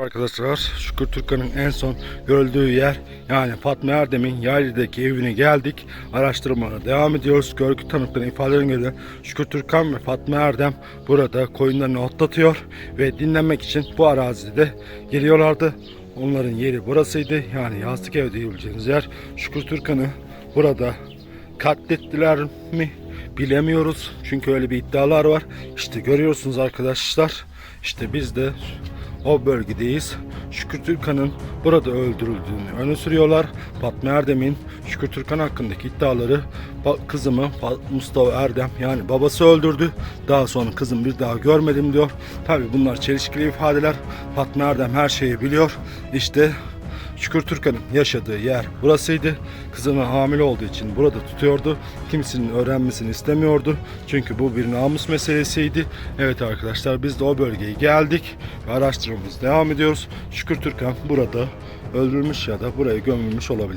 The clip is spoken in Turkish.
Arkadaşlar Şükür Türkan'ın en son görüldüğü yer yani Fatma Erdem'in Yaylı'daki evine geldik. Araştırmaya devam ediyoruz. Görgü tanıklarının ifadelerine göre Şükür Türkan ve Fatma Erdem burada koyunlarını otlatıyor ve dinlenmek için bu arazide geliyorlardı. Onların yeri burasıydı. Yani yastık ev diyebileceğiniz yer. Şükür Türkan'ı burada katlettiler mi bilemiyoruz. Çünkü öyle bir iddialar var. İşte görüyorsunuz arkadaşlar. İşte biz de o bölgedeyiz. Şükür Türkan'ın burada öldürüldüğünü öne sürüyorlar. Fatma Erdem'in Şükür Türkan hakkındaki iddiaları kızımı Fa- Mustafa Erdem yani babası öldürdü. Daha sonra kızım bir daha görmedim diyor. Tabi bunlar çelişkili ifadeler. Fatma Erdem her şeyi biliyor. İşte Şükür Türkan'ın yaşadığı yer burasıydı. Kızını hamile olduğu için burada tutuyordu. Kimsenin öğrenmesini istemiyordu. Çünkü bu bir namus meselesiydi. Evet arkadaşlar biz de o bölgeye geldik ve araştırmamız devam ediyoruz. Şükür Türkan burada öldürülmüş ya da buraya gömülmüş olabilir.